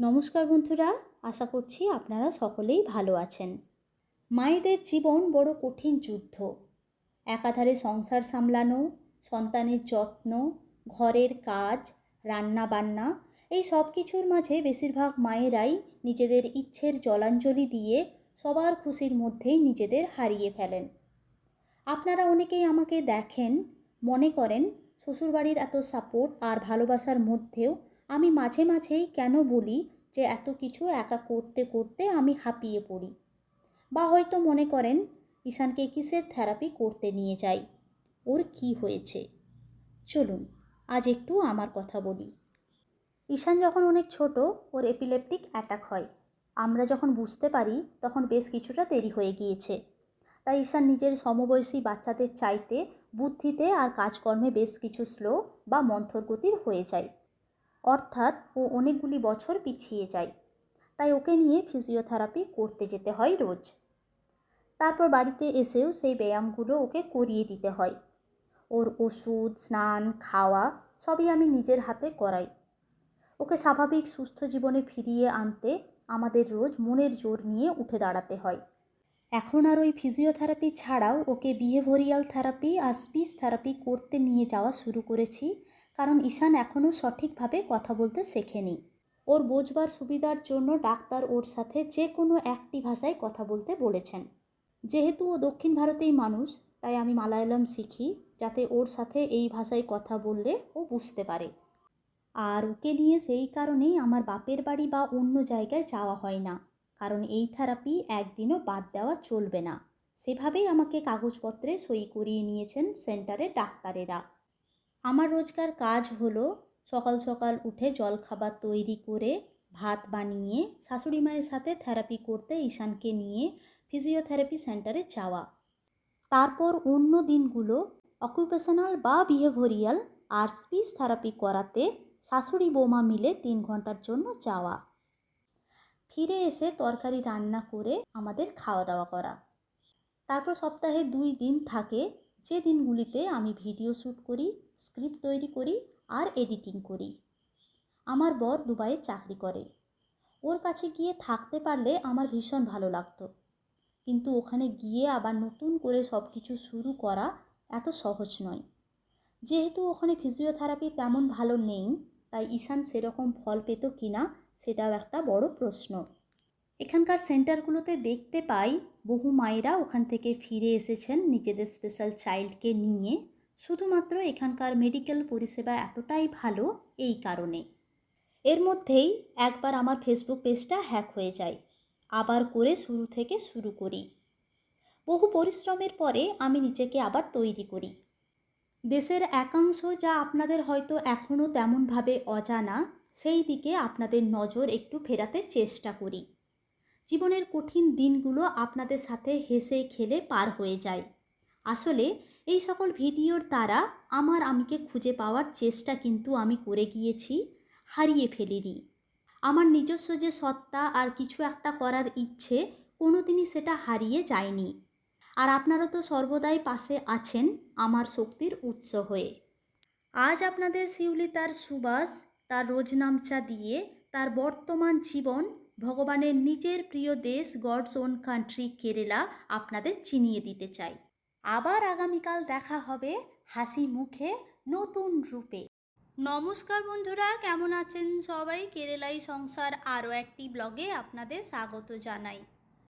নমস্কার বন্ধুরা, আশা করছি আপনারা সকলেই ভালো আছেন। মায়েদের জীবন বড় কঠিন যুদ্ধ। একাধারে সংসার সামলানো, সন্তানের যত্ন, ঘরের কাজ রান্না বান্না এই সব কিছুর মাঝে বেশিরভাগ মায়েরাই নিজেদের ইচ্ছের জলাঞ্জলি দিয়ে সবার খুশির মধ্যেই নিজেদের হারিয়ে ফেলেন। আপনারা অনেকেই আমাকে দেখেন, মনে করেন, শ্বশুরবাড়ির এত সাপোর্ট আর ভালোবাসার মধ্যেও আমি মাঝে মাঝেই কেন বলি যে এত কিছু একা করতে করতে আমি হাঁপিয়ে পড়ি। বা হয়তো মনে করেন, ঈশানকে কিসের থেরাপি করতে নিয়ে যাই? ওর কি হয়েছে? চলুন, আজ একটু আমার কথা বলি। ঈশান যখন অনেক ছোট, ওর এপিলেপটিক অ্যাটাক হয়। আমরা যখন বুঝতে পারি, তখন বেশ কিছুটা দেরি হয়ে গিয়েছে। তাই ঈশান নিজের সমবয়সী বাচ্চাদের চাইতে বুদ্ধিতে আর কাজকর্মে বেশ কিছু স্লো বা মন্থর গতির হয়ে যায়। অর্থাৎ ও অনেকগুলি বছর পিছিয়ে যায়। তাই ওকে নিয়ে ফিজিওথেরাপি করতে যেতে হয় রোজ। তারপর বাড়িতে এসেও সেই ব্যায়ামগুলো ওকে করিয়ে দিতে হয়। ওর ওষুধ, স্নান, খাওয়া সবই আমি নিজের হাতে করাই। ওকে স্বাভাবিক সুস্থ জীবনে ফিরিয়ে আনতে আমাদের রোজ মনের জোর নিয়ে উঠে দাঁড়াতে হয়। এখন আর ওই ফিজিওথেরাপি ছাড়াও ওকে বিহেভিয়ারাল থেরাপি আর স্পিচ থেরাপি করতে নিয়ে যাওয়া শুরু করেছি। কারণ ঈশান এখনও সঠিকভাবে কথা বলতে শেখেনি। ওর বোঝবার সুবিধার জন্য ডাক্তার ওর সাথে যে কোনো একটি ভাষায় কথা বলতে বলেছেন। যেহেতু ও দক্ষিণ ভারতেই মানুষ, তাই আমি মালায়ালাম শিখি যাতে ওর সাথে এই ভাষায় কথা বললে ও বুঝতে পারে। আর ওকে নিয়ে সেই কারণেই আমার বাপের বাড়ি বা অন্য জায়গায় যাওয়া হয় না, কারণ এই থেরাপি একদিনও বাদ দেওয়া চলবে না। সেভাবেই আমাকে কাগজপত্রে সই করিয়ে নিয়েছেন সেন্টারের ডাক্তারেরা। আমার রোজকার কাজ হলো সকাল সকাল উঠে জলখাবার তৈরি করে ভাত বানিয়ে শাশুড়ি মায়ের সাথে থেরাপি করতে ঈশানকে নিয়ে ফিজিওথেরাপি সেন্টারে যাওয়া। তারপর অন্য দিনগুলো অকুপেশনাল বা বিহেভিয়ারাল আর স্পিচ থেরাপি করাতে শাশুড়ি বৌমা মিলে তিন ঘণ্টার জন্য যাওয়া। ফিরে এসে তরকারি রান্না করে আমাদের খাওয়া দাওয়া করা। তারপর সপ্তাহে দুই দিন থাকে যে দিনগুলিতে আমি ভিডিও শ্যুট করি, স্ক্রিপ্ট তৈরি করি আর এডিটিং করি। আমার বর দুবাইয়ে চাকরি করে। ওর কাছে গিয়ে থাকতে পারলে আমার ভীষণ ভালো লাগতো। কিন্তু ওখানে গিয়ে আবার নতুন করে সব কিছু শুরু করা এত সহজ নয়। যেহেতু ওখানে ফিজিওথেরাপি তেমন ভালো নেই, তাই ঈশান সেরকম ফল পেত কি না সেটাও একটা বড় প্রশ্ন। এখানকার সেন্টারগুলোতে দেখতে পাই বহু মায়েরা ওখান থেকে ফিরে এসেছেন নিজেদের স্পেশাল চাইল্ডকে নিয়ে। শুধুমাত্র এখানকার মেডিকেল পরিষেবা এতটাই ভালো এই কারণে। এর মধ্যেই একবার আমার ফেসবুক পেজটা হ্যাক হয়ে যায়। আবার করে শুরু থেকে শুরু করি। বহু পরিশ্রমের পরে আমি নিজেকে আবার তৈরি করি। দেশের একাংশ যা আপনাদের হয়তো এখনও তেমনভাবে অজানা, সেই দিকে আপনাদের নজর একটু ফেরাতে চেষ্টা করি। জীবনের কঠিন দিনগুলো আপনাদের সাথে হেসে খেলে পার হয়ে যায়। আসলে এই সকল ভিডিওর দ্বারা আমার আমিকে খুঁজে পাওয়ার চেষ্টা কিন্তু আমি করে গিয়েছি, হারিয়ে ফেলিনি। আমার নিজস্ব যে সত্তা আর কিছু একটা করার ইচ্ছে, কোনোদিনই সেটা হারিয়ে যায়নি। আর আপনারা তো সর্বদাই পাশে আছেন আমার শক্তির উৎস হয়ে। আজ আপনাদের শিউলি তার সুবাস, তার রোজনামচা দিয়ে, তার বর্তমান জীবন ভগবানের নিজের প্রিয় দেশ গডস ওন কান্ট্রি কেরালা আপনাদের চিনিয়ে দিতে চাই। আবার আগামীকাল দেখা হবে হাসি মুখে নতুন রূপে। নমস্কার বন্ধুরা, কেমন আছেন সবাই? কেরালাই সংসার আরও একটি ব্লগে আপনাদের স্বাগত জানাই।